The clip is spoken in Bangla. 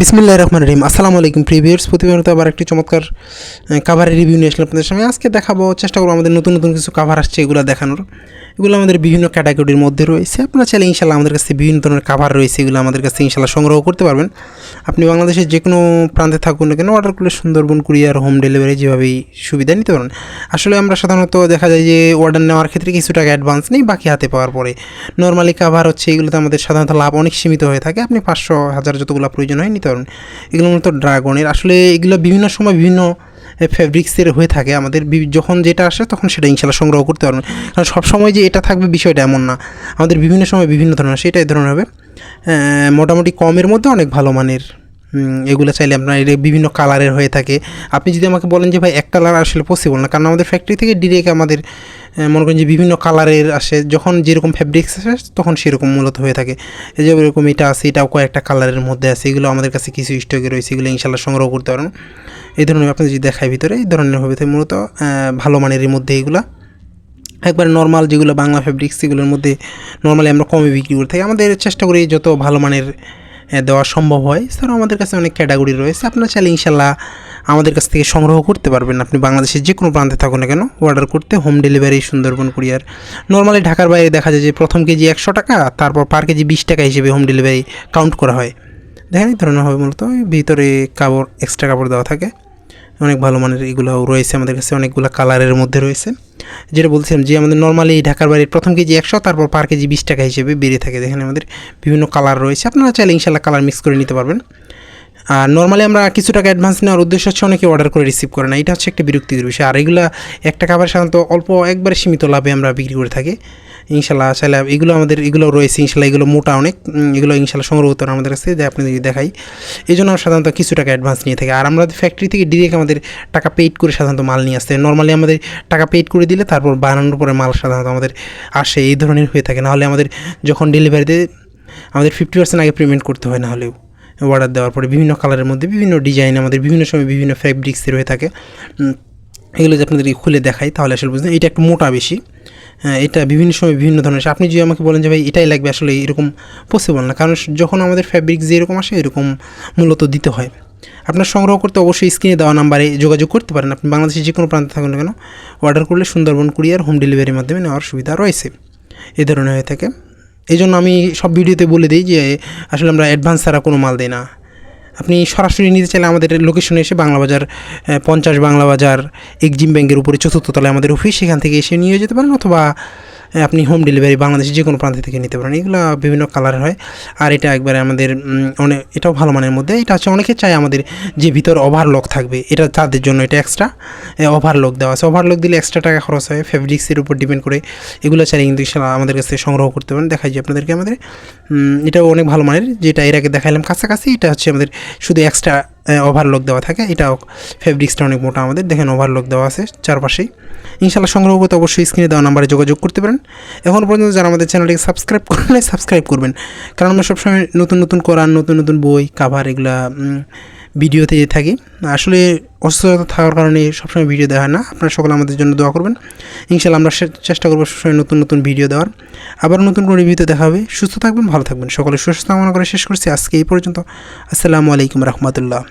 বিসমিল্লাহ রহমান রহিম। আসসালামু আলাইকুম প্রিভিয়ার্স তো আবার একটি চমৎকার কাভারের রিভিউ নিয়ে আসলাম আপনাদের সামনে আজকে দেখাবো, চেষ্টা করব আমাদের নতুন নতুন কিছু কাভার আসছে এগুলো দেখানোর। এগুলো আমাদের বিভিন্ন ক্যাটাগরির মধ্যে রয়েছে। আপনারা চাইলে ইনশাল্লাহ আমাদের কাছে বিভিন্ন ধরনের কাভার রয়েছে, এগুলো আমাদের কাছে ইনশাল্লাহ সংগ্রহ করতে পারবেন। আপনি বাংলাদেশের যে কোনো প্রান্তে থাকুন না কেন অর্ডার করলে সুন্দরবন কুরিয়ার হোম ডেলিভারি যেভাবেই সুবিধা নিতে পারেন। আসলে আমরা সাধারণত দেখা যায় যে অর্ডার নেওয়ার ক্ষেত্রে কিছু টাকা অ্যাডভান্স নেই, বাকি হাতে পাওয়ার পরে। নর্মালি কাভার হচ্ছে, এগুলোতে আমাদের সাধারণত লাভ অনেক সীমিত হয়ে থাকে। আপনি পাঁচশো, হাজার যতগুলো প্রয়োজন হয় নিতে পারবেন। এগুলো মূলত ড্রাগনের আসলে এগুলো বিভিন্ন সময় বিভিন্ন ফ্যাব্রিক্সের হয়ে থাকে আমাদের যখন যেটা আসে তখন সেটা ইনশাল্লাহ সংগ্রহ করতে পারবেন। কারণ সবসময় যে এটা থাকবে বিষয়টা এমন না। আমাদের বিভিন্ন সময় বিভিন্ন ধরনের, সেটাই ধরনের হবে। মোটামুটি কমের মধ্যে অনেক ভালো মানের এগুলো চাইলে আপনার এটা বিভিন্ন কালারের হয়ে থাকে। আপনি যদি আমাকে বলেন যে ভাই এক কালার আসলে পসিবল না, কারণ আমাদের ফ্যাক্টরি থেকে ডিরেক্ট আমাদের মনে করেন যে বিভিন্ন কালারের আসে, যখন যেরকম ফ্যাব্রিক্স আসে, তখন সেরকম মূলত হয়ে থাকে। এই যে এরকম এটা আছে, এটাও কয়েকটা কালারের মধ্যে আছে, এগুলো আমাদের কাছে কিছু স্টকে রয়েছে, এগুলো ইনশাল্লাহ সংগ্রহ করতে পারেন এই ধরনের আপনি যদি দেখায় ভিতরে, এই ধরনের হবে মূলত ভালো মানের মধ্যে এগুলা। একবারে নর্মাল যেগুলো বাংলা ফেব্রিক্স সেগুলোর মধ্যে নর্মালি আমরা কমে বিক্রি করে থাকি। আমাদের চেষ্টা করি যত ভালো মানের দেওয়া সম্ভব হয়। স্যার আমাদের কাছে অনেক ক্যাটাগরি রয়েছে। আপনার চাইলে ইনশাল্লাহ আমাদের কাছ থেকে সংগ্রহ করতে পারবেন। আপনি বাংলাদেশের যে কোনো প্রান্তে থাকুন না কেন অর্ডার করতে home delivery Sundarban courier normally ঢাকার বাইরে দেখা যায় যে প্রথম কেজি একশো টাকা, তারপর পার কেজি বিশ টাকা হিসেবে হোম ডেলিভারি কাউন্ট করা হয়। দেখেন এই ধরনের হবে মূলত ভিতরে কাপড় এক্সট্রা কাপড় দেওয়া থাকে। অনেক ভালো মানের এগুলো রয়েছে, আমাদের কাছে অনেকগুলো কালারের মধ্যে রয়েছে। যেটা বলছিলাম যে আমাদের নর্মালি ঢাকার বাড়ির প্রথম কেজি একশো, তারপর পার কেজি বিশ টাকা হিসেবে বেড়ে থাকে। দেখেন আমাদের বিভিন্ন কালার রয়েছে, আপনারা চাইলে ইনশাল্লাহ কালার মিক্স করে নিতে পারবেন। আর নর্মালি আমরা কিছু টাকা অ্যাডভান্স নেওয়ার উদ্দেশ্য হচ্ছে অনেকে অর্ডার করে রিসিভ করে না, এটা হচ্ছে একটা বিরক্তিকর বিষয়। আর এগুলো একটা খাবার সাধারণত অল্প একবারে সীমিত লাভে আমরা বিক্রি করে থাকি। ইনশাল্লাহ চাইলে এগুলো আমাদের, এগুলো রয়েছে, ইনশাল্লাহ এগুলো মোটা অনেক এগুলো ইনশাল্লাহ সংগ্রহ করতে আমাদের কাছে, যে আপনি যদি দেখাই। এই জন্য সাধারণত কিছু টাকা অ্যাডভান্স নিয়ে থাকি। আর আমরা ফ্যাক্টরি থেকে ডিরেক্ট আমাদের টাকা পেইড করে সাধারণত মাল নিয়ে আসতে নর্মালি আমাদের টাকা পেইড করে দিলে তারপর বানানোর পরে মাল সাধারণত আমাদের আসে, এই ধরনের হয়ে থাকে। নাহলে আমাদের যখন ডেলিভারিতে আমাদের ফিফটি পার্সেন্ট আগে পেমেন্ট করতে হয় না হলেও অর্ডার দেওয়ার পরে বিভিন্ন কালারের মধ্যে বিভিন্ন ডিজাইন আমাদের বিভিন্ন সময় বিভিন্ন ফ্যাব্রিক্সের হয়ে থাকে। এগুলো যদি আপনাদেরকে খুলে দেখাই, তাহলে আসলে বুঝলেন এটা একটু মোটা বেশি। হ্যাঁ এটা বিভিন্ন সময় বিভিন্ন ধরনের। আপনি যদি আমাকে বলেন যে, ভাই, এটাই লাগবে আসলে এরকম পসিবল না। কারণ যখন আমাদের ফ্যাব্রিক্স যেরকম আসে, এরকম মূলত দিতে হয়। আপনার সংগ্রহ করতে অবশ্যই স্ক্রিনে দেওয়া নাম্বারে যোগাযোগ করতে পারেন। আপনি বাংলাদেশের যে কোনো প্রান্তে থাকুন না কেন অর্ডার করলে সুন্দরবন কুরিয়ার হোম ডেলিভারির মাধ্যমে নেওয়ার সুবিধা রয়েছে। এ ধরনের হয়ে থাকে। এই জন্য আমি সব ভিডিওতে বলে দিই যে, আসলে আমরা অ্যাডভান্স ছাড়া কোনো মাল দিই না। আপনি সরাসরি নিতে চাইলে আমাদের লোকেশনে এসে বাংলা বাজার পঞ্চাশ বাংলা বাজার, এক্সিম ব্যাংকের উপরে চতুর্থ তলায় আমাদের অফিস সেখান থেকে এসে নিয়ে যেতে পারেন অথবা আপনি হোম ডেলিভারি বাংলাদেশের যে কোনো প্রান্ত থেকে নিতে পারেন। এগুলো বিভিন্ন কালার হয়। আর এটা একবারে আমাদের অনেক এটাও ভালো মানের মধ্যে। এটা হচ্ছে অনেকে চায় আমাদের যে ভিতর ওভারলক থাকবে। এটা তাদের জন্য এটা এক্সট্রা ওভারলক দেওয়া আছে। ওভারলক দিলে এক্সট্রা টাকা খরচ হয়। ফেব্রিক্সের উপর ডিপেন্ড করে এগুলো চাইলে কিন্তু আমাদের কাছে সংগ্রহ করতে পারেন। দেখাই যে আপনাদেরকে আমাদের এটাও অনেক ভালো মানের। যেটা এর আগে দেখাইলাম কাছাকাছি, এটা হচ্ছে আমাদের শুধু এক্সট্রা ওভারলক দেওয়া থাকে। এটাও ফেব্রিক্সটা অনেক মোটা আমাদের। দেখেন ওভারলক দেওয়া আছে চারপাশেই। ইনশাল্লাহ সংগ্রহ করতে অবশ্যই স্ক্রিনে দেওয়া নাম্বারে যোগাযোগ করতে পারেন। এখন পর্যন্ত যারা আমাদের চ্যানেলটিকে সাবস্ক্রাইব করলে সাবস্ক্রাইব করবেন। কারণ আমরা সবসময় নতুন নতুন করার নতুন নতুন বই কাভার এগুলা ভিডিওতে থাকি। আসলে অসুস্থতা থাকার কারণে সবসময় ভিডিও দেওয়া হয় না। আপনারা সকলে আমাদের জন্য দোয়া করবেন। ইনশাল্লাহ আমরা চেষ্টা করব সবসময় নতুন নতুন ভিডিও দেওয়ার। আবার নতুন কোনো রিভিউতে দেখা হবে। সুস্থ থাকবেন, ভালো থাকবেন। সকলে সুস্থ কামনা করে শেষ করছি। আজকে এই পর্যন্ত। আসসালামু আলাইকুম রহমতুল্লাহ।